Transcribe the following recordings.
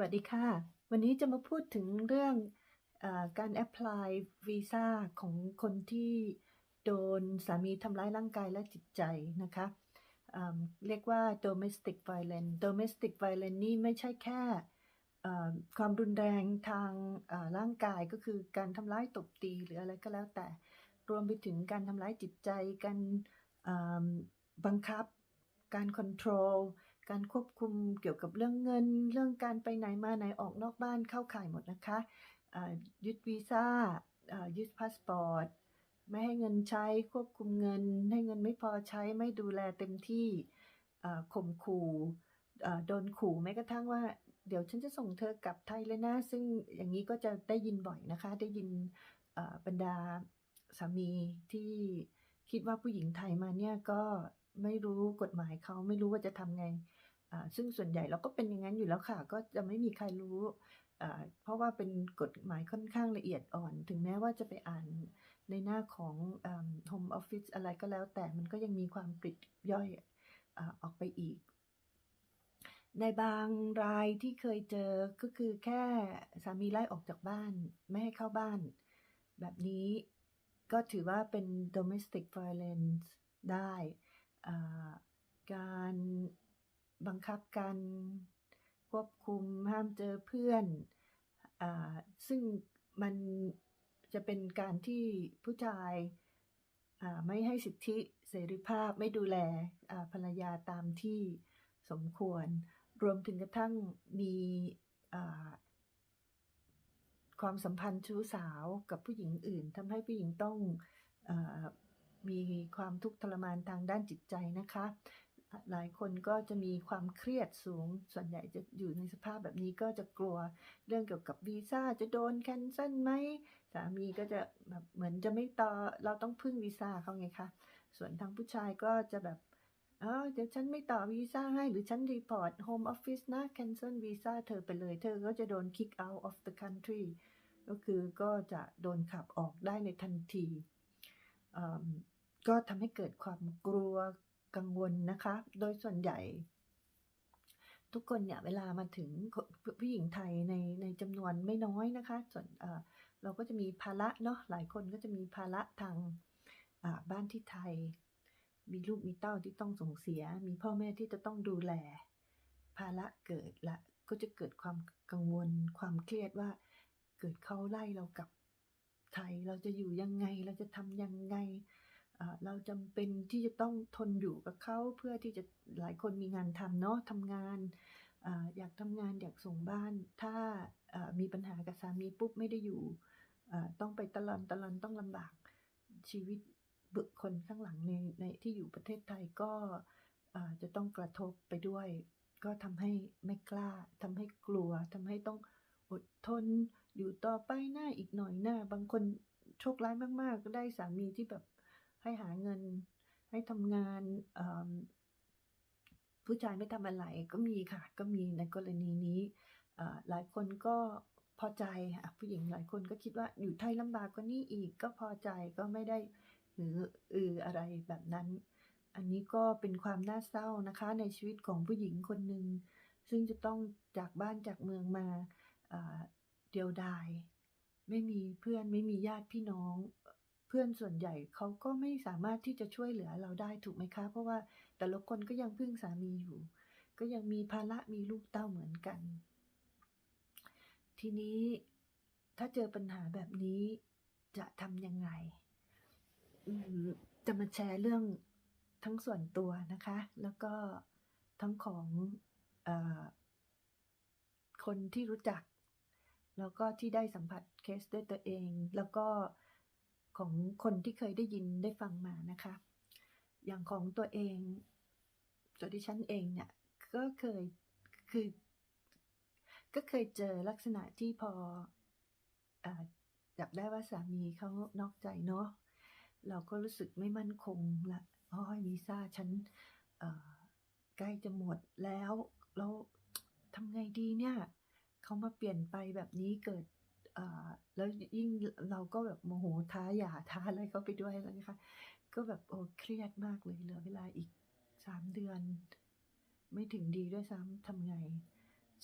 วัสดีค่ะ วันนี้จะมาพูดถึงเรื่องอาการ apply วีซ่าของคนที่โดนสามีทำร้ายร่างกายและจิตใจนะคะเรียกว่า domestic violence domestic violence นี่ไม่ใช่แค่ความรุนแรงทางร่างกายก็คือการทำร้ายตบตีหรืออะไรก็แล้วแต่ รวมไปถึงการทำร้ายจิตใจ การบังคับ การค o n t r o l การควบคุมเกี่ยวกับเรื่องเงิน เรื่องการไปไหนมาไหนออกนอกบ้านเข้าข่ายหมดนะคะยึดวีซ่ายึดพาสปอร์ตไม่ให้เงินใช้ควบคุมเงิน ให้เงินไม่พอใช้ไม่ดูแลเต็มที่ข่มขู่โดนขู่แม้กระทั่งว่า เดี๋ยวฉันจะส่งเธอกลับไทยเลยนะ ซึ่งอย่างนี้ก็จะได้ยินบ่อยนะคะ ได้ยินบรรดาสามีที่คิดว่าผู้หญิงไทยมาเนี่ยก็ไม่รู้กฎหมายเขาไม่รู้ว่าจะทำไง ซึ่งส่วนใหญ่เราก็เป็นอย่างนั้นอยู่แล้วค่ะ ก็จะไม่มีใครรู้ เพราะว่าเป็นกฎหมายค่อนข้างละเอียดอ่อน ถึงแม้ว่าจะไปอ่านในหน้าของอ Home Office อะไรก็แล้ว แต่มันก็ยังมีความปริดย่อยอออกไปอีก ในบางรายที่เคยเจอก็คือแค่สามีไล่ออกจากบ้าน ไม่ให้เข้าบ้าน แบบนี้ก็ถือว่าเป็น domestic violence ได้ การ บังคับการควบคุมห้ามเจอเพื่อนอาซึ่งมันจะเป็นการที่ผู้ชายอ่าไม่ให้สิทธิเสรีภาพไม่ดูแลอ่าภรรยาตามที่สมควร รวมถึงกระทั่งมีอ่าความสัมพันธ์ชู้สาวกับผู้หญิงอื่นทำให้ผู้หญิงต้องอามีความทุกข์ทรมานทางด้านจิตใจนะคะ หลายคนก็จะมีความเครียดสูง ส่วนใหญ่จะอยู่ในสภาพแบบนี้ก็จะกลัวเรื่องเกี่ยวกับวีซ่าจะโดนแคนเซิลไหมสามีก็จะแบบเหมือนจะไม่ต่อเราต้องพึ่งวีซ่าเขาไงคะส่วนทางผู้ชายก็จะแบบเออเดี๋ยวฉันไม่ต่อวีซ่าให้หรือฉันรีพอร์ตโฮมออฟฟิศนะ cancel วีซ่าเธอไปเลย เธอก็จะโดน kick out of the country ก็คือก็จะโดนขับออกได้ในทันทีก็ทำให้เกิดความกลัว กังวลนะคะ โดยส่วนใหญ่ ทุกคนเนี่ยเวลามาถึงผู้หญิงไทยในในจำนวนไม่น้อยนะคะ ส่วนเราก็จะมีภาระเนาะหลายคนก็จะมีภาระทางบ้านที่ไทย มีลูกมีเต้าที่ต้องส่งเสีย มีพ่อแม่ที่จะต้องดูแล ภาระเกิดละก็จะเกิดความกังวลความเครียดว่า เกิดเขาไล่เรากลับไทยเราจะอยู่ยังไงเราจะทำยังไง เราจำเป็นที่จะต้องทนอยู่กับเขาเพื่อที่จะหลายคนมีงานทำเนาะทำงานออยากทำงานอยากส่งบ้าน ถ้ามีปัญหากับสามีปุ๊บไม่ได้อยู่ต้องไปตลอนตลอนต้องลำบากชีวิตบุคคลข้างหลังในในที่อยู่ประเทศไทยก็จะต้องกระทบไปด้วย ก็ทำให้ไม่กล้าทำให้กลัวทำให้ต้องอดทนอยู่ต่อไปหน้าอีกหน่อยหน้า บางคนโชคร้ายมากๆ ก็ได้สามีที่แบบ ให้หาเงิน ให้ทำงานผู้ชายไม่ทำอะไรก็มีค่ะ ก็มีในกรณีนี้หลายคนก็พอใจผู้หญิงหลายคนก็คิดว่าอยู่ไทยลำบากกว่านี้อีกก็พอใจก็ไม่ได้หรืออืออะไรแบบนั้น อันนี้ก็เป็นความน่าเศร้านะคะ ในชีวิตของผู้หญิงคนหนึ่งซึ่งจะต้องจากบ้านจากเมืองมาเดียวดาย ไม่มีเพื่อนไม่มีญาติพี่น้อง เพื่อนส่วนใหญ่เขาก็ไม่สามารถที่จะช่วยเหลือเราได้ถูกไหมคะ เพราะว่าแต่ละคนก็ยังพึ่งสามีอยู่ ก็ยังมีภาระมีลูกเต้าเหมือนกัน ทีนี้ถ้าเจอปัญหาแบบนี้จะทำยังไงจะมาแชร์เรื่องทั้งส่วนตัวนะคะ แล้วก็ทั้งของอคนที่รู้จัก แล้วก็ที่ได้สัมผัสเคสด้วยตัวเอง แล้วก็ ของคนที่เคยได้ยินได้ฟังมานะคะ อย่างของตัวเองตัวดิฉันเองเนี่ยก็เคยคือก็เคยเจอลักษณะที่พออจับได้ว่าสามีเขานอกใจเนาะเราก็รู้สึกไม่มั่นคงละอ๋อวีซ่าฉันใกล้จะหมดแล้วแล้วทำไงดีเนี่ยเขามาเปลี่ยนไปแบบนี้เกิด แล้วยิ่งเราก็แบบโมโหท้าหย่าท้าอะไรเขาไปด้วยแล้วนะคะ ก็แบบโอ้เครียดมากเลยเหลือเวลาอีกสามเดือน ไม่ถึงดีด้วยซ้ำทำไง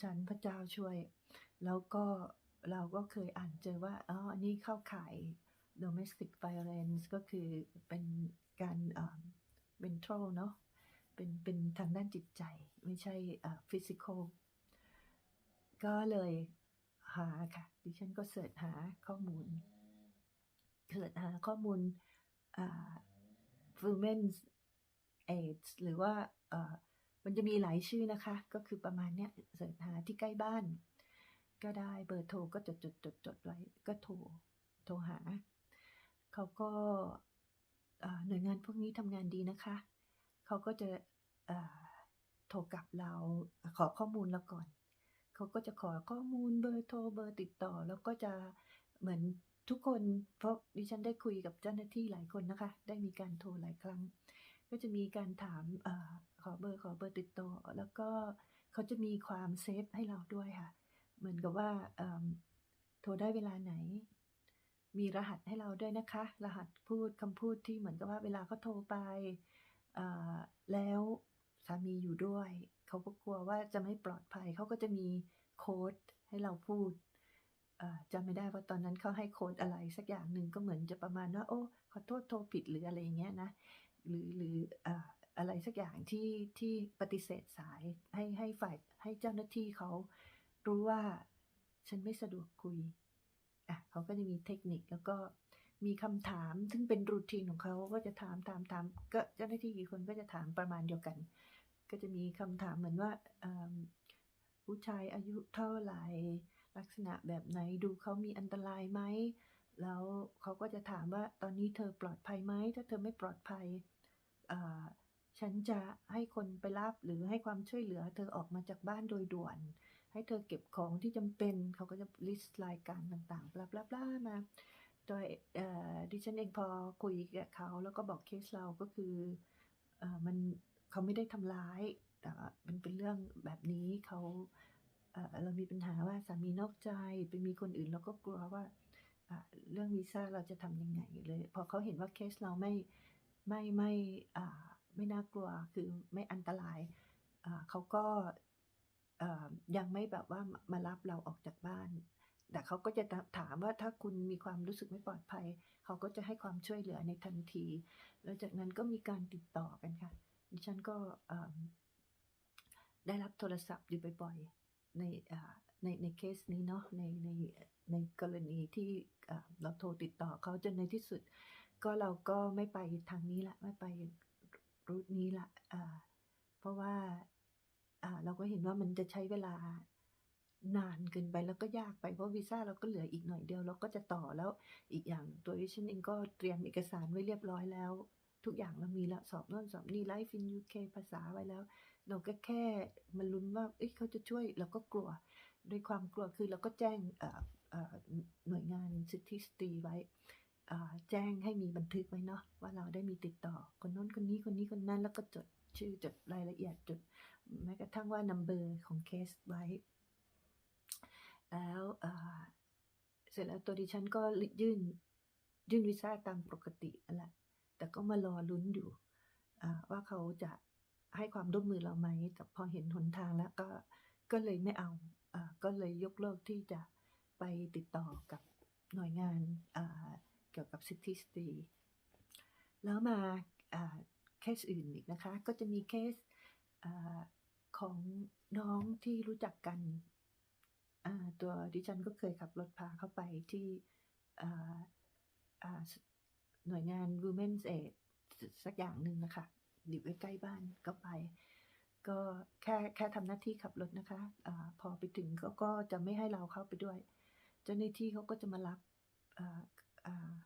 ฉันพระเจ้าช่วย แล้วก็เราก็เคยอ่านเจอว่าอ๋ออันนี้เข้าข่าย domestic violence ก็คือเป็นการเอ่อ mental เนาะเป็นเป็นทางด้านจิตใจ ไม่ใช่อ่อ physical ก็เลยหาค่ะ ดิฉันก็เสิร์ชหาข้อมูลเสิร์ชหาข้อมูลอ่า women's AIDS หรือว่ามันจะมีหลายชื่อนะคะ ก็คือประมาณเนี้ยเสิร์ชหาที่ใกล้บ้าน ก็ได้เบอร์โทรก็จดจดจดจดไว้ก็โทรโทรหา เขาก็หน่วยงานพวกนี้ทำงานดีนะคะ เขาก็จะโทรกลับเราขอข้อมูลเราก่อน เขาก็จะขอข้อมูลเบอร์โทรเบอร์ติดต่อ แล้วก็จะเหมือนทุกคนเพราะดิฉันได้คุยกับเจ้าหน้าที่หลายคนนะคะ ได้มีการโทรหลายครั้ง ก็จะมีการถามอขอเบอร์ขอเบอร์ติดต่อ แล้วก็เขาจะมีความเซฟให้เราด้วยค่ะ เหมือนกับว่าโทรได้เวลาไหน มีรหัสให้เราด้วยนะคะ รหัสพูดคำพูดที่เหมือนกับว่าเวลาเขาโทรไปแล้วสามีอยู่ด้วย เขาก็กลัวว่าจะไม่ปลอดภัย เขาก็จะมีโค้ดให้เราพูดจำไม่ได้ว่าตอนนั้นเขาให้โค้ดอะไรสักอย่างหนึ่งก็เหมือนจะประมาณว่า โอ้ขอโทษโทรผิดหรืออะไรอย่างเงี้ยนะ หรือหรือเอ่ออะไรสักอย่างที่ที่ปฏิเสธสายให้ให้ฝ่ายให้เจ้าหน้าที่เขารู้ว่าฉันไม่สะดวกคุยอะเขาก็จะมีเทคนิคแล้วก็มีคำถามซึ่งเป็นรูทีนของเขาก็จะถามถามถามก็เจ้าหน้าที่กี่คนก็จะถามประมาณเดียวกัน ก็จะมีคำถามเหมือนว่าผู้ชายอายุเท่าไหร่ ลักษณะแบบไหนดูเขามีอันตรายไหม แล้วเขาก็จะถามว่าตอนนี้เธอปลอดภัยไหม ถ้าเธอไม่ปลอดภัย ฉันจะให้คนไปรับหรือให้ความช่วยเหลือ เธอออกมาจากบ้านโดยด่วน ให้เธอเก็บของที่จำเป็น เขาก็จะลิสต์รายการต่างๆ บลาบลาบลามาโดยดิฉันเองพอคุยกับเขาแล้วก็บอกเคสเราก็คืออมัน เขาไม่ได้ทำร้าย แต่มันเป็นเรื่องแบบนี้เขาเรามีปัญหาว่าสามีนอกใจไปมีคนอื่นเราก็กลัวว่าเรื่องวีซ่าเราจะทำยังไงเลยพอเขาเห็นว่าเคสเราไม่ไม่ไม่ไม่น่ากลัวคือไม่อันตรายเขาก็ยังไม่แบบว่ามารับเราออกจากบ้าน แต่เขาก็จะถามว่าถ้าคุณมีความรู้สึกไม่ปลอดภัย เขาก็จะให้ความช่วยเหลือในทันที แล้วจากนั้นก็มีการติดต่อกันค่ะ ดิฉันก็ได้รับโทรศัพท์อยู่บ่อยๆในในในเคสนี้เนาะในในในกรณีที่เราโทรติดต่อเขาจนในที่สุด ก็เราก็ไม่ไปทางนี้ละไม่ไปรูทนี้ละเพราะว่าเราก็เห็นว่ามันจะใช้เวลานานเกินไปแล้วก็ยากไปเพราะวีซ่าเราก็เหลืออีกหน่อยเดียวเราก็จะต่อแล้วอีกอย่างตัวดิฉันเองก็เตรียมเอกสารไว้เรียบร้อยแล้ว ทุกอย่างเรามีและสอบโน่นสอบนี่ไลฟ์อินยูเคภาษาไว้แล้ว เราก็แค่มันลุ้นว่าเอ้ยเขาจะช่วยเราก็กลัวด้วยความกลัวคือเราก็แจ้งหน่วยงานสิทธิสตรีไว้แจ้งให้มีบันทึกไว้เนาะว่าเราได้มีติดต่อคนน้นคนนี้คนนี้คนนั้นแล้วก็จดชื่อจดรายละเอียดจดแม้กระทั่งว่านัมเบอร์ของเคสไว้ แล้วเสร็จแล้วตัวดิฉันก็ยื่นยื่นวีซ่าตามปกติแหละ แต่ก็มารอลุ้นอยู่ว่าเขาจะให้ความร่วมมือเราไหมแต่พอเห็นหนทางแล้วก็ก็เลยไม่เอาอก็เลยยกเลิกที่จะไปติดต่อกับหน่วยงานาเกี่ยวกับสิทธิสตรี แล้วมาาเคสอื่นอีกนะคะ ก็จะมีเคสอของน้องที่รู้จักกันตัวดิฉันก็เคยขับรถพาเข้าไปที่ หน่วยงาน Women's Aid สักอย่างหนึ่งนะคะอยู่ใกล้ๆบ้านก็ไป ก็แค่แค่ทำหน้าที่ขับรถนะคะอาพอไปถึงเขาก็จะไม่ให้เราเข้าไปด้วย เจ้าหน้าที่เขาก็จะมารับ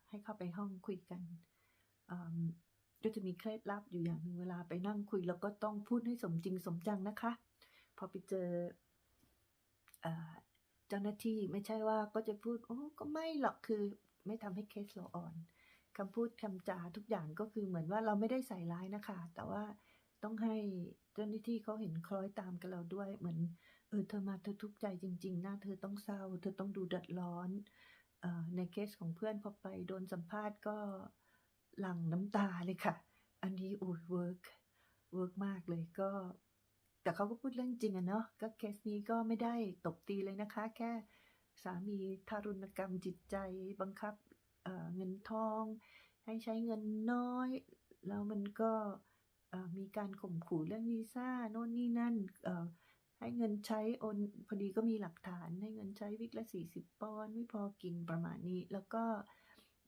ให้เข้าไปห้องคุยกันก็จะมีเคล็ดลับอยู่อย่างหนึ่งเวลาไปนั่งคุย แล้วก็ต้องพูดให้สมจริงสมจังนะคะ พอไปเจออเจ้าหน้าที่ไม่ใช่ว่าก็จะพูดโอ้ก็ไม่หรอกคือไม่ทำให้เคสเราอ่อน คำพูดคำจาทุกอย่างก็คือเหมือนว่าเราไม่ได้ใส่ร้ายนะคะ แต่ว่าต้องให้เจ้าหน้าที่เขาเห็นคล้อยตามกับเราด้วย เหมือนเออเธอมาเธอทุกข์ใจจริงๆนะเธอต้องเศร้า เธอต้องดูเดือดร้อนเออในเคสของเพื่อนพอไปโดนสัมภาษณ์ก็หลั่งน้ำตาเลยค่ะ อันนี้อุ้ยเวิร์กเวิร์กมากเลยก็ แต่เขาก็พูดเรื่องจริงอะเนาะก็เคสนี้ก็ไม่ได้ตบตีเลยนะคะ แค่สามีทารุณกรรมจิตใจบังคับ เเงินทอง ให้ใช้เงินน้อย แล้วมันก็มีการข่มขู่เรื่องวีซ่าโน่นนี่นั่นให้เงินใช้โอนพอดีก็มีหลักฐานให้เงินใช้วิกละสี่สิบปอนด์ไม่พอกินประมาณนี้ แล้วก็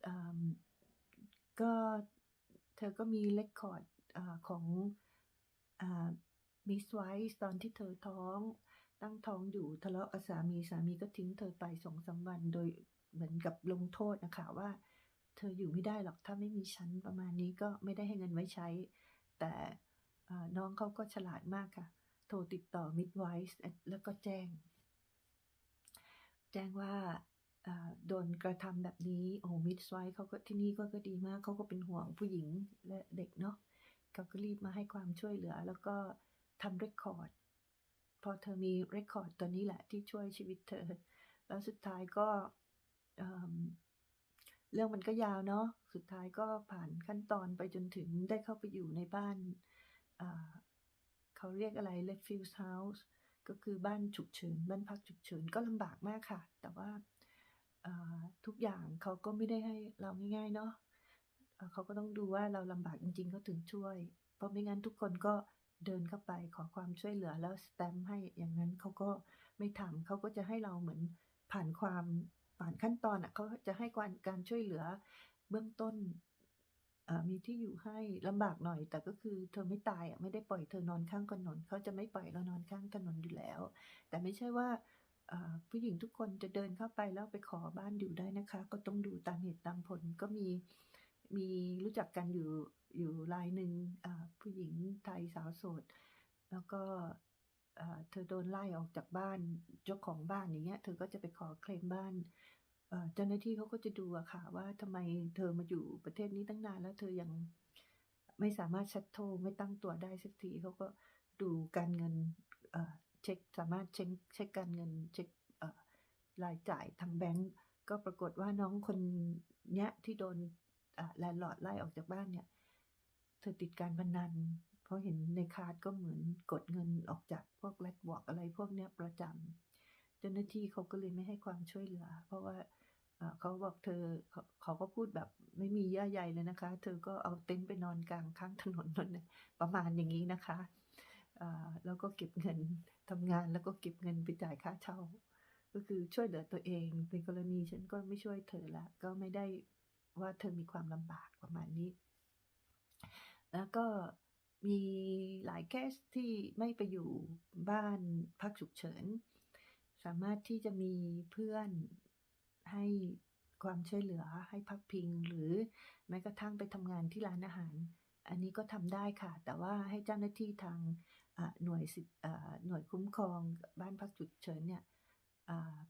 เอิ่มก็เธอก็มีเลคคอร์ดของมิสไวส์ตอนที่เธอท้องตั้งท้องอยู่ทะเลาะกับสามีสามีก็ทิ้งเธอไปสองสามวันโดย เหมือนกับลงโทษนะคะว่า เธออยู่ไม่ได้หรอกถ้าไม่มีฉันประมาณนี้ก็ไม่ได้ให้เงินไว้ใช้ แต่น้องเขาก็ฉลาดมากค่ะ โทรติดต่อมิดไวส์แล้วก็แจ้ง แจ้งว่าโดนกระทำแบบนี้ โอ้มิดไวส์เขาก็ที่นี่ก็ก็ดีมาก เขาก็เป็นห่วงผู้หญิงและเด็กเนาะเขาก็รีบมาให้ความช่วยเหลือ แล้วก็ทำเรคคอร์ด พอเธอมีเรคคอร์ดตัวนี้แหละที่ช่วยชีวิตเธอ แล้วสุดท้ายก็ เเรื่องมันก็ยาวเนาะสุดท้ายก็ผ่านขั้นตอนไปจนถึงได้เข้าไปอยู่ในบ้านเขาเรียกอะไร refuge house ก็คือบ้านฉุกเฉินบ้านพักฉุกเฉินก็ลำบากมากค่ะ แต่ว่าทุกอย่างเขาก็ไม่ได้ให้เราง่ายๆเนาะเอ่อเขาก็ต้องดูว่าเราลำบากจริงๆเขาถึงช่วย เพราะไม่งั้นทุกคนก็เดินเข้าไปขอความช่วยเหลือแล้วสแตมป์ให้อย่างนั้นเขาก็ไม่ทำเขาก็จะให้เราเหมือนผ่านความ ผ่านขั้นตอนอะเขาจะให้การการช่วยเหลือเบื้องต้นมีที่อยู่ให้ลำบากหน่อย แต่ก็คือเธอไม่ตายอะไม่ได้ปล่อยเธอนอนข้างถนนเขาจะไม่ปล่อยเรานอนข้างถนนอยู่แล้ว แต่ไม่ใช่ว่าผู้หญิงทุกคนจะเดินเข้าไปแล้วไปขอบ้านอยู่ได้นะคะ ก็ต้องดูตามเหตุตามผลก็มีมีรู้จักกันอยู่อยู่รายหนึ่งผู้หญิงไทยสาวโสด แล้วก็เธอโดนไล่ออกจากบ้านเจ้าของบ้านอย่างเงี้ย เธอก็จะไปขอเคลมบ้าน เจ้าหน้าที่เขาก็จะดูอะค่ะ ว่าทำไมเธอมาอยู่ประเทศนี้ตั้งนานแล้วเธอยังไม่สามารถชัดโทรไม่ตั้งตัวได้สักทีเขาก็ดูการเงินเช็คสามารถเช็คเช็คการเงินเช็ครายจ่ายทางแบงก์ก็ปรากฏว่าน้องคนเนี้ยที่โดนแลนด์ลอดไล่ออกจากบ้านเนี่ย เธอติดการพนัน เพราะเห็นในคาร์ดก็เหมือนกดเงินออกจากพวกแลกบอกอะไรพวกเนี้ยประจำเจ้าหน้าที่เขาก็เลยไม่ให้ความช่วยเหลือ เพราะว่า เขาบอกเธอเขาก็พูดแบบไม่มีเย่าใยเลยนะคะ เธอก็เอาเต็นท์ไปนอนกลางข้างถนนนนประมาณอย่างนี้นะคะแล้วก็เก็บเงินทำงานแล้วก็เก็บเงินไปจ่ายค่าเช่า ก็คือช่วยเหลือตัวเองในกรณีฉันก็ไม่ช่วยเธอละก็ไม่ได้ว่าเธอมีความลำบากประมาณนี้ แล้วก็มีหลายเคสที่ไม่ไปอยู่บ้านพักฉุกเฉิน สามารถที่จะมีเพื่อน ให้ความช่วยเหลือให้พักพิง หรือแม้กระทั่งไปทำงานที่ร้านอาหาร อันนี้ก็ทำได้ค่ะ แต่ว่าให้เจ้าหน้าที่ทางหน่วยสิหน่วยคุ้มครองบ้านพักฉุกเฉินเนี่ย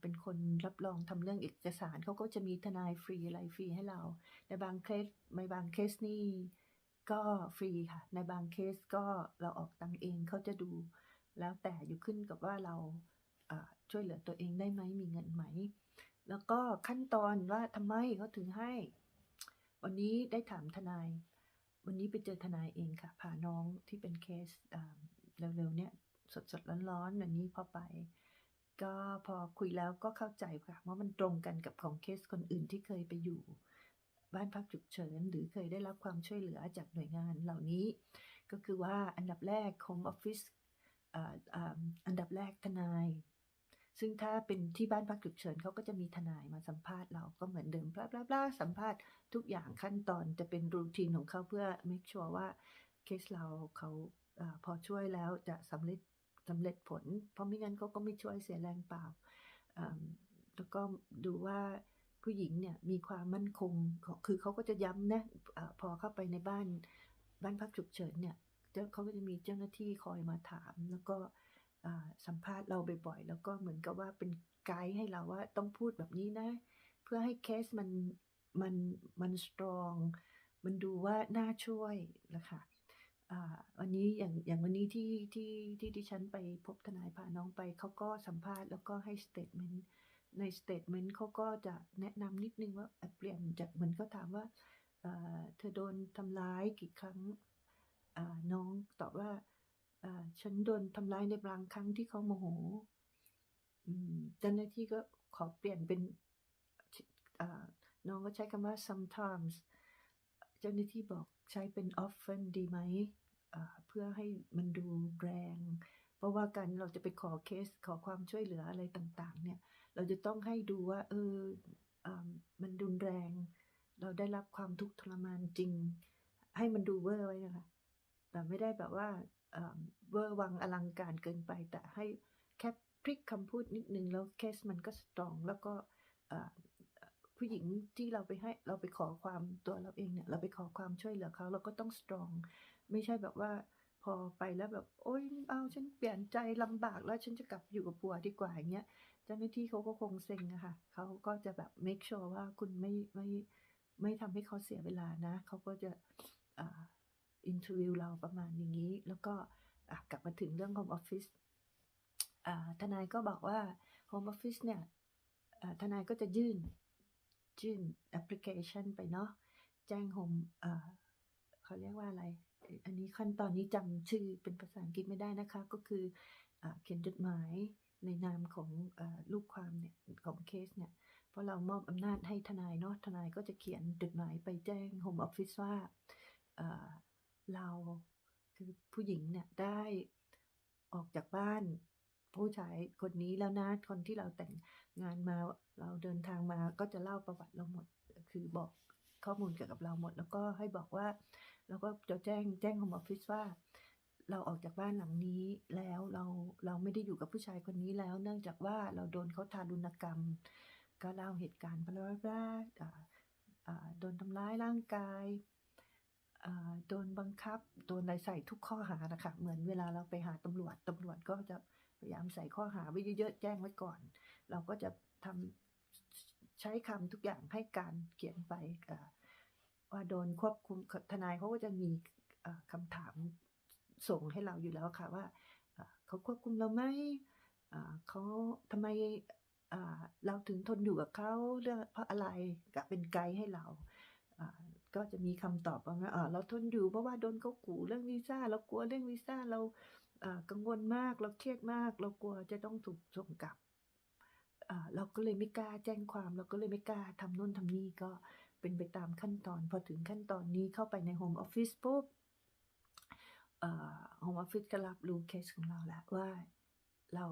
เป็นคนรับรองทำเรื่องเอกสารเขาก็จะมีทนายฟรีอะไรฟรีให้เรา ในบางเคสในบางเคสนี่ก็ฟรีค่ะ ในบางเคสก็เราออกตังเองเขาจะดู แล้วแต่อยู่ขึ้นกับว่าเราช่วยเหลือตัวเองได้ไหมมีเงินไหม แล้วก็ขั้นตอนว่าทำไมเขาถึงให้ วันนี้ได้ถามทนาย วันนี้ไปเจอทนายเองค่ะพาน้องที่เป็นเคสเร็วๆเนี่ยสดๆร้อนๆวันนี้พอไป ก็พอคุยแล้วก็เข้าใจค่ะว่ามันตรงกันกับของเคสคนอื่นที่เคยไปอยู่บ้านพักฉุกเฉิน หรือเคยได้รับความช่วยเหลือจากหน่วยงานเหล่านี้ ก็คือว่าอันดับแรก Home Office อ่าอ่าอันดับแรกทนาย ซึ่งถ้าเป็นที่บ้านพักฉุกเฉินเขาก็จะมีทนายมาสัมภาษณ์เราก็เหมือนเดิมบลาบลาบลาสัมภาษณ์ทุกอย่างขั้นตอนจะเป็นรูทีนของเขาเพื่อ make sure ว่าเคสเราเขาอพอช่วยแล้วจะสำเร็จสำเร็จผล เพราะไม่งั้นเขาก็ไม่ช่วยเสียแรงเปล่าแล้วก็ดูว่าผู้หญิงเนี่ยมีความมั่นคง คือเขาก็จะย้ำนะอาพอเข้าไปในบ้านบ้านพักฉุกเฉินเนี่ยเขาก็จะมีเจ้าหน้าที่คอยมาถาม แล้วก็ สัมภาษณ์เราบ่อยๆ แล้วก็เหมือนกับว่าเป็นไกด์ให้เราว่าต้องพูดแบบนี้นะ เพื่อให้เคสมันมันมันสตรอง มันดูว่าน่าช่วยนะคะอ่าวันนี้อย่างอย่างวันนี้ที่ที่ที่ที่ฉันไปพบทนายพาน้องไปเขาก็สัมภาษณ์แล้วก็ให้สเตทเมนต์ในสเตทเมนต์เขาก็จะแนะนำนิดนึงว่าเปลี่ยนจากเหมือนเขาถามว่าเธอโดนทำร้ายกี่ครั้งน้องตอบว่า ฉันโดนทำร้ายในบางครั้งที่เขาโมโหเจ้าหน้าที่ก็ขอเปลี่ยนเป็นน้องก็ใช้คำว่า sometimes เจ้าหน้าที่บอกใช้เป็น often ดีไหมเพื่อให้มันดูแรง เพราะว่าการเราจะไปขอเคสขอความช่วยเหลืออะไรต่าง ๆ เนี่ย เราจะต้องให้ดูว่า เอออมันรุนแรง เราได้รับความทุกข์ทรมานจริง ให้มันดูเวอร์ไว้นะคะแต่ไม่ได้แบบว่า เอ่อเวอร์วังอลังการเกินไป แต่ให้แค่พลิกคำพูดนิดนึง แล้วเคสมันก็สตรอง แล้วก็ผู้หญิงที่เราไปให้เราไปขอความตัวเราเองเนี่ย เราไปขอความช่วยเหลือเขาเราก็ต้องสตรอง ไม่ใช่แบบว่าพอไปแล้วแบบโอ๊ยเอาฉันเปลี่ยนใจลำบากแล้วฉันจะกลับอยู่กับผัวดีกว่าอย่างเงี้ยเจ้าหน้าที่เขาก็คงเซ็งอะค่ะเขาก็จะแบบ make sure ว่าคุณไม่ไม่ไม่ทำให้เขาเสียเวลานะเขาก็จะอ่า อินเทอร์วิวเราประมาณอย่างนี้ แล้วก็กลับมาถึงเรื่อง Home Office อ่าทนายก็บอกว่า Home Office เนี่ยทนายก็จะยื่นยื่นแอปพลิเคชันไปเนาะแจ้ง Home อ่าเขาเรียกว่าอะไร อันนี้ขั้นตอนนี้จำชื่อเป็นภาษาอังกฤษไม่ได้นะคะ ก็คืออเขียนจดหมายในนามของอลูกความเนี่ยของเคสเนี่ย เพราะเรามอบอำนาจให้ทนายเนาะทนายก็จะเขียนจดหมายไปแจ้ง Home Office ว่าอ่า เราคือผู้หญิงเนี่ยได้ออกจากบ้าน ผู้ชายคนนี้แล้วนะคนที่เราแต่งงานมาเราเดินทางมาก็จะเล่าประวัติเราหมด คือบอกข้อมูลเกี่ยวกับเราหมด แล้วก็ให้บอกว่าแล้วก็จะแจ้งแจ้ง Home Office ว่า เราออกจากบ้านหลังนี้แล้วเราเราไม่ได้อยู่กับผู้ชายคนนี้แล้ว เนื่องจากว่าเราโดนเขาทารุณกรรม ก็เล่าเหตุการณ์บลาบลาอ่าอ่าโดนทำร้ายร่างกาย โดนบังคับ โดนอะไรใส่ทุกข้อหานะคะ เหมือนเวลาเราไปหาตำรวจตำรวจก็จะพยายามใส่ข้อหาไว้เยอะๆแจ้งไว้ก่อน เราก็จะทำใช้คำทุกอย่างให้การเขียนไปว่าโดนควบคุมทนายเขาก็จะมีอ่าคำถามส่งให้เราอยู่แล้วค่ะว่าเขาควบคุมเราไหมเขาทำไมเราถึงทนอยู่กับเขาเรื่องเพราะอะไรกับเป็นไกด์ให้เรา ก็จะมีคำตอบประมาณอ่าเราทนอยู่เพราะว่าโดนเขาขู่เรื่องวีซ่าเรากลัวเรื่องวีซ่าเราอ่ากังวลมากเราเครียดมาก เรากลัวจะต้องถูกส่งกลับอ่าเราก็เลยไม่กล้าแจ้งความ เราก็เลยไม่กล้าทำนู่นทำนี่ก็เป็นไปตามขั้นตอน พอถึงขั้นตอนนี้เข้าไปใน Home Office ปุ๊บอ่า Home Office ก็รับรู้เคสของเราแล้วว่าเรา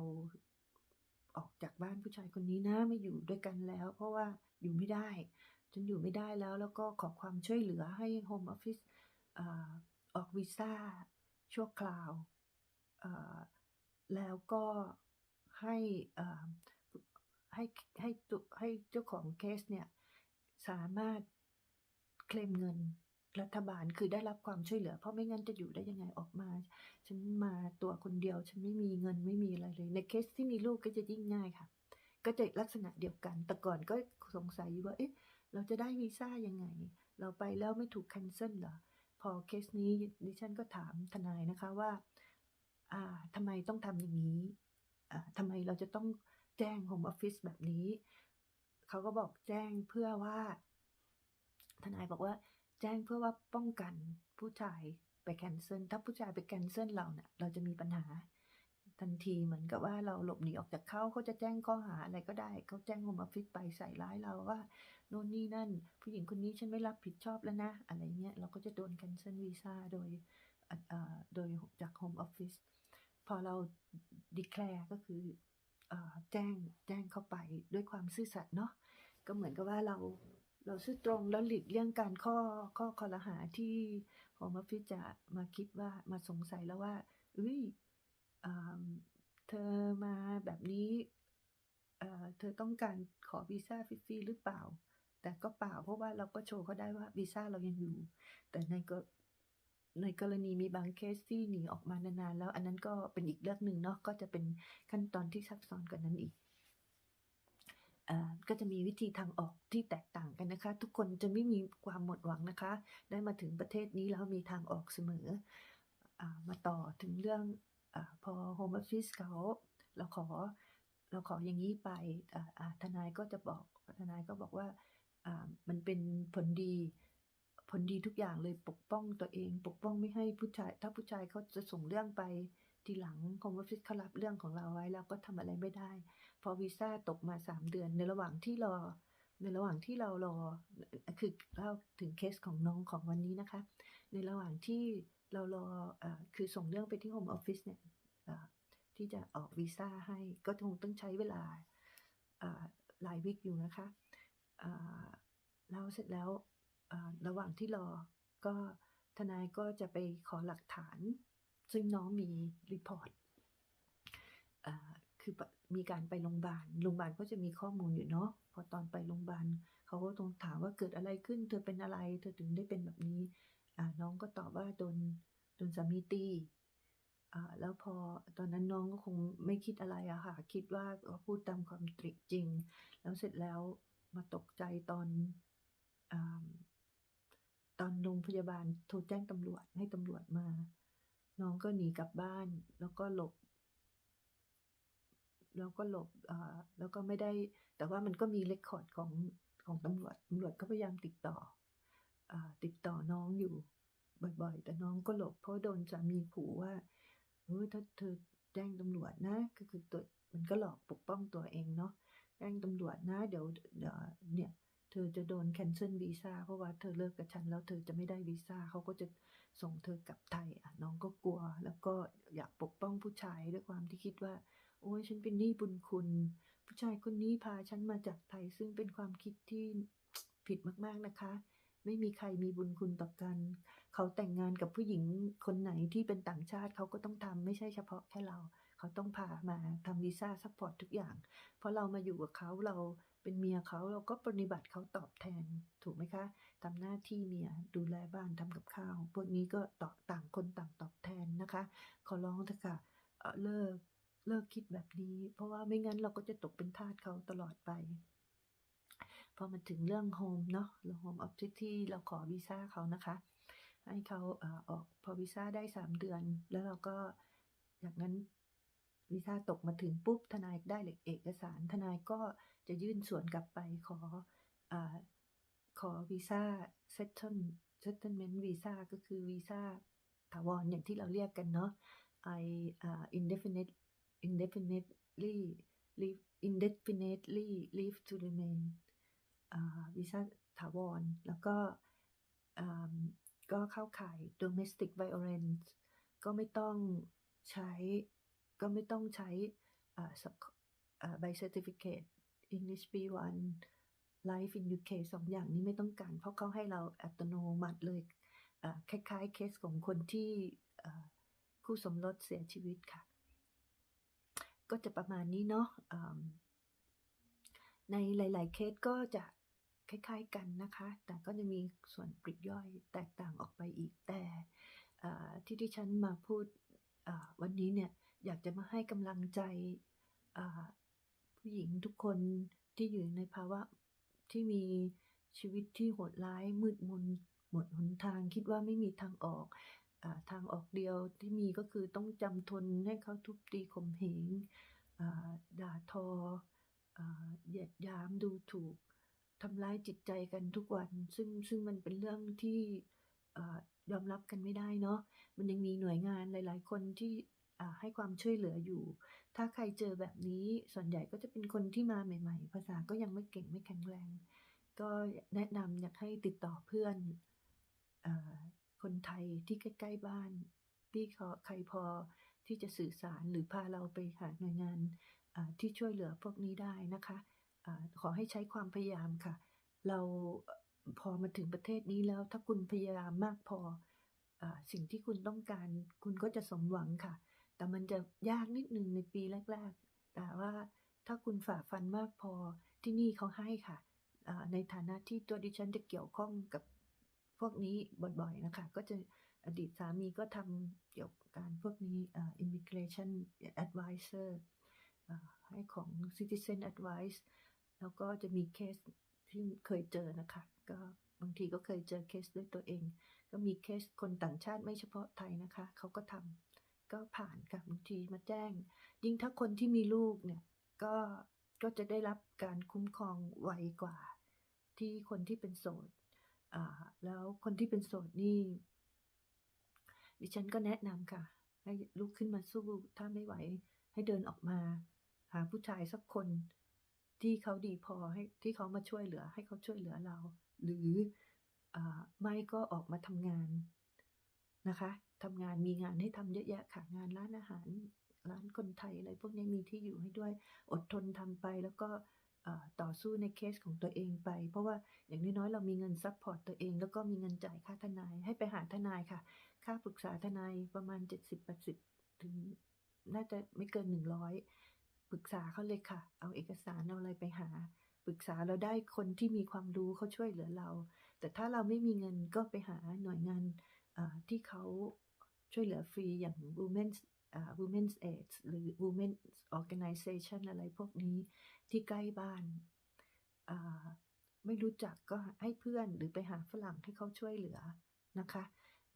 ออกจากบ้านผู้ชายคนนี้นะไม่อยู่ด้วยกันแล้ว เพราะว่าอยู่ไม่ได้ ฉันอยู่ไม่ได้แล้ว แล้วก็ขอความช่วยเหลือให้ Home Office ออกวีซ่าชั่วคราว แล้วก็ให้ให้ให้ให้เจ้าของเคสเนี่ย สามารถเคลมเงินรัฐบาลคือได้รับความช่วยเหลือ เพราะไม่งั้นจะอยู่ได้ยังไงออกมา ฉันมาตัวคนเดียว ฉันไม่มีเงินไม่มีอะไรเลย ในเคสที่มีลูกก็จะยิ่งง่ายค่ะ ก็จะลักษณะเดียวกัน แต่ก่อนก็สงสัยว่า เอ๊ะ เราจะได้วีซ่ายังไง เราไปแล้วไม่ถูก cancel เหรอ พอเคสนี้ดิฉันก็ถามทนายนะคะว่าอ่าทำไมต้องทำอย่างนี้อ่าทำไมเราจะต้องแจ้ง Home Office แบบนี้ เขาก็บอกแจ้งเพื่อว่า ทนายบอกว่า แจ้งเพื่อว่าป้องกันผู้ชายไปแคนเซิลถ้าผู้ชายไปแคนเซิลเราเนี่ยเราจะมีปัญหา ทันทีเหมือนกับว่าเราหลบหนีออกจากเขาเขาจะแจ้งข้อหาอะไรก็ได้เขาแจ้ง Home Office ไปใส่ร้ายเราว่าโน่นนี่นั่น ผู้หญิงคนนี้ฉันไม่รับผิดชอบแล้วนะ อะไรเงี้ยเราก็จะโดน cancel วีซ่าโดยโดยจาก Home Office พอเรา declare ก็คืออแจ้งแจ้งเข้าไปด้วยความซื่อสัตย์เนาะก็เหมือนกับว่าเราเราซื่อตรงแล้วหลีกเลี่ยงการข้อข้อคอรหาที่ Home Office จะมาคิดว่ามาสงสัยแล้วว่าเอ้ย เธอมาแบบนี้เธอต้องการขอวีซ่าฟรีหรือเปล่า แต่ก็เปล่าเพราะว่าเราก็โชว์เขาได้ว่าวีซ่าเรายังอยู่ แต่ในก็ในกรณีมีบางเคสที่หนีออกมานานๆแล้วอันนั้นก็เป็นอีกเรื่องหนึ่งเนาะก็จะเป็นขั้นตอนที่ซับซ้อนกว่านั้นอีกอก็จะมีวิธีทางออกที่แตกต่างกันนะคะ ทุกคนจะไม่มีความหมดหวังนะคะ ได้มาถึงประเทศนี้แล้วมีทางออกเสมออมาต่อถึงเรื่อง อพอ Home Office เขาเราขอเราขออย่างนี้ไปทนายก็จะบอกทนายก็บอกว่ามันเป็นผลดีผลดีทุกอย่างเลยปกป้องตัวเอง ปกป้องไม่ให้ผู้ชาย ถ้าผู้ชายเขาจะส่งเรื่องไปทีหลังคอมอฟฟิศเขารับเรื่องของเราไว้แล้วก็ทำอะไรไม่ได้ พอวีซ่าตกมาสามเดือน ในระหว่างที่รอ ในระหว่างที่เรารอคือเล่าถึงเคสของน้องของวันนี้นะคะ ในระหว่างที่ เรารออคือส่งเรื่องไปที่ Home Office เนี่ยที่จะออกวีซ่าให้ก็คงต้องใช้เวลาหลายวิกอยู่นะคะแล้วเสร็จแล้วระหว่างที่รอก็ทนายก็จะไปขอหลักฐาน ซึ่งน้องมีรีพอร์ตคือมีการไปโรงพยาบาล โรงพยาบาลก็จะมีข้อมูลอยู่เนาะ พอตอนไปโรงพยาบาลเขาก็ต้องถามว่าเกิดอะไรขึ้น เธอเป็นอะไร เธอถึงได้เป็นแบบนี้ น้องก็ตอบว่าโดนโดนสามีตีแล้วพอตอนนั้นน้องก็คงไม่คิดอะไรอะค่ะ คิดว่าก็พูดตามความตริจริง แล้วเสร็จแล้วมาตกใจตอนอตอนโรงพยาบาลโทรแจ้งตำรวจให้ตำรวจมา น้องก็หนีกลับบ้าน แล้วก็หลบ แล้วก็หลบแล้วก็ไม่ได้ แต่ว่ามันก็มีเรคคอร์ดของของตำรวจตำรวจก็พยายามติดต่อ ติดต่อน้องอยู่บ่อยๆ แต่น้องก็หลบเพราะโดนสามีขู่ว่าเออถ้าเธอแจ้งตำรวจนะ ก็คือตัวมันก็หลอกปกป้องตัวเองเนาะแจ้งตำรวจนะ เดี๋ยวเดี๋ยวเนี่ย เธอจะโดนแคนเซิลวีซ่าเพราะว่าเธอเลิกกับฉันแล้วเธอจะไม่ได้วีซ่าเขาก็จะส่งเธอกลับไทยอะน้องก็กลัว แล้วก็อยากปกป้องผู้ชายด้วยความที่คิดว่า โอ้ยฉันเป็นหนี้บุญคุณ ผู้ชายคนนี้พาฉันมาจากไทยซึ่งเป็นความคิดที่ผิดมากๆนะคะ ไม่มีใครมีบุญคุณต่อกัน เขาแต่งงานกับผู้หญิงคนไหนที่เป็นต่างชาติเขาก็ต้องทำไม่ใช่เฉพาะแค่เรา เขาต้องพามาทำวีซ่าซัพพอร์ตทุกอย่าง เพราะเรามาอยู่กับเขาเราเป็นเมียเขาเราก็ปฏิบัติเขาตอบแทนถูกไหมคะทำหน้าที่เมียดูแลบ้านทำกับข้าว พวกนี้ก็ต่อต่างคนต่างตอบแทนนะคะ ขอร้องเถอะค่ะเอ่อเลิกเลิกคิดแบบนี้ เพราะว่าไม่งั้นเราก็จะตกเป็นทาสเขาตลอดไป พอมาถึงเรื่องโฮมเนาะโฮมออบเจกที่เราขอวีซ่าเขานะคะ ให้เขาเออกพอวีซ่าได้สามเดือน แล้วเราก็จากนั้นวีซ่าตกมาถึงปุ๊บทนายได้เอกสาร ทนายก็จะยื่นส่วนกลับไปขออขอวีซ่า settle settlement วีซ่าก็คือวีซ่าถาวรอย่างที่เราเรียกกันเนาะ I uh, indefinite indefinitely leave indefinitely leave to remain วีซ่าถาวร แล้วก็ก็เข้าข่าย domestic violence ก็ไม่ต้องใช้ก็ไม่ต้องใช้อ่า sub- อ่า by certificate English B1 Life in UK สองอย่างนี้ไม่ต้องการ เพราะเขาให้เราอัตโนมัติเลยอ่าคล้ายๆ เคสของคนที่คู่สมรสเสียชีวิตค่ะ ก็จะประมาณนี้เนาะในหลาย ๆ เคสก็จะ คล้าย ๆกันนะคะ แต่ก็จะมีส่วนปลีกย่อยแตกต่างออกไปอีก แต่ที่ที่ฉันมาพูดวันนี้เนี่ยอยากจะมาให้กำลังใจผู้หญิงทุกคนที่อยู่ในภาวะที่มีชีวิตที่โหดร้ายมืดมนหมดหนทางคิดว่าไม่มีทางออกอทางออกเดียวที่มีก็คือต้องจำทนให้เขาทุบตีข่มเหงด่าทอเหยียดยามดูถูก ทำร้ายจิตใจกันทุกวัน ซึ่งซึ่งมันเป็นเรื่องที่ยอมรับกันไม่ได้เนาะมันยังมีหน่วยงานหลาย ๆ คนที่ให้ความช่วยเหลืออยู่ ถ้าใครเจอแบบนี้ส่วนใหญ่ก็จะเป็นคนที่มาใหม่ ๆ ภาษาก็ยังไม่เก่งไม่แข็งแรง ก็แนะนำอยากให้ติดต่อเพื่อนอคนไทยที่ใกล้ ๆ บ้านที่ขอใครพอที่จะสื่อสารหรือพาเราไปหาหน่วยงานที่ช่วยเหลือพวกนี้ได้นะคะ ขอให้ใช้ความพยายามค่ะ เราพอมาถึงประเทศนี้แล้ว ถ้าคุณพยายามมากพออสิ่งที่คุณต้องการ คุณก็จะสมหวังค่ะ แต่มันจะยากนิดนึงในปีแรก ๆ แต่ว่าถ้าคุณฝ่าฟันมากพอที่นี่เขาให้ค่ะในฐานะที่ตัวดิฉันจะเกี่ยวข้องกับพวกนี้บ่อยๆนะคะ ก็จะอดีตสามีก็ทำเกี่ยวกับการพวกนี้อ่า immigration advisor ให้ของ citizen advice แล้วก็จะมีเคสที่เคยเจอนะคะ ก็บางทีก็เคยเจอเคสด้วยตัวเอง ก็มีเคสคนต่างชาติไม่เฉพาะไทยนะคะ เขาก็ทำก็ผ่านค่ะบางทีมาแจ้ง ยิ่งถ้าคนที่มีลูกเนี่ยก็ก็จะได้รับการคุ้มครองไวกว่า ที่คนที่เป็นโสดอ่าแล้วคนที่เป็นโสดนี่ดิฉันก็แนะนำค่ะ ให้ลุกขึ้นมาสู้ถ้าไม่ไหวให้เดินออกมา หาผู้ชายสักคน ที่เขาดีพอให้ที่เขามาช่วยเหลือ ให้เขาช่วยเหลือเรา หรืออไม่ก็ออกมาทำงานนะคะทำงานมีงานให้ทำเยอะแยะค่ะงานร้านอาหาร ร้านคนไทยอะไรพวกนี้มีที่อยู่ให้ด้วยอดทนทำไปแล้วก็ต่อสู้ในเคสของตัวเองไป เพราะว่าอย่างน้อยๆเรามีเงินซัพพอร์ตตัวเอง แล้วก็มีเงินจ่ายค่าทนายให้ไปหาทนายค่ะ ค่าปรึกษาทนายประมาณ 70-80ถึงน่าจะไม่เกิน 100 ปรึกษาเขาเลยค่ะ เอาเอกสารเอาอะไรไปหา ปรึกษาเราได้คนที่มีความรู้เขาช่วยเหลือเรา แต่ถ้าเราไม่มีเงินก็ไปหาหน่วยงานที่เขาช่วยเหลือฟรีอย่าง Women's Women's Aid หรือ Women's Organization อะไรพวกนี้ที่ใกล้บ้านไม่รู้จักก็ให้เพื่อนหรือไปหาฝรั่งให้เขาช่วยเหลือนะคะ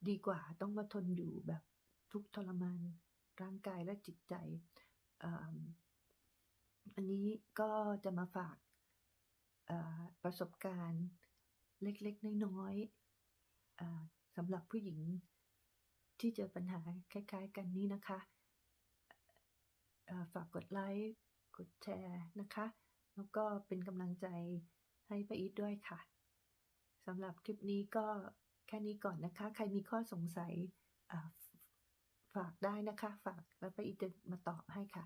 ดีกว่าต้องมาทนอยู่แบบทุกทรมานร่างกายและจิตใจ อันนี้ก็จะมาฝากประสบการณ์เล็กๆ น้อยๆสำหรับผู้หญิงที่เจอปัญหาคล้าย ๆ กันนี้นะคะ ฝากกดไลค์ กดแชร์นะคะ แล้วก็เป็นกำลังใจให้ป้าอีทด้วยค่ะสำหรับคลิปนี้ก็แค่นี้ก่อนนะคะ ใครมีข้อสงสัยฝากได้นะคะ ฝากแล้วป้าอีทจะมาตอบให้ค่ะ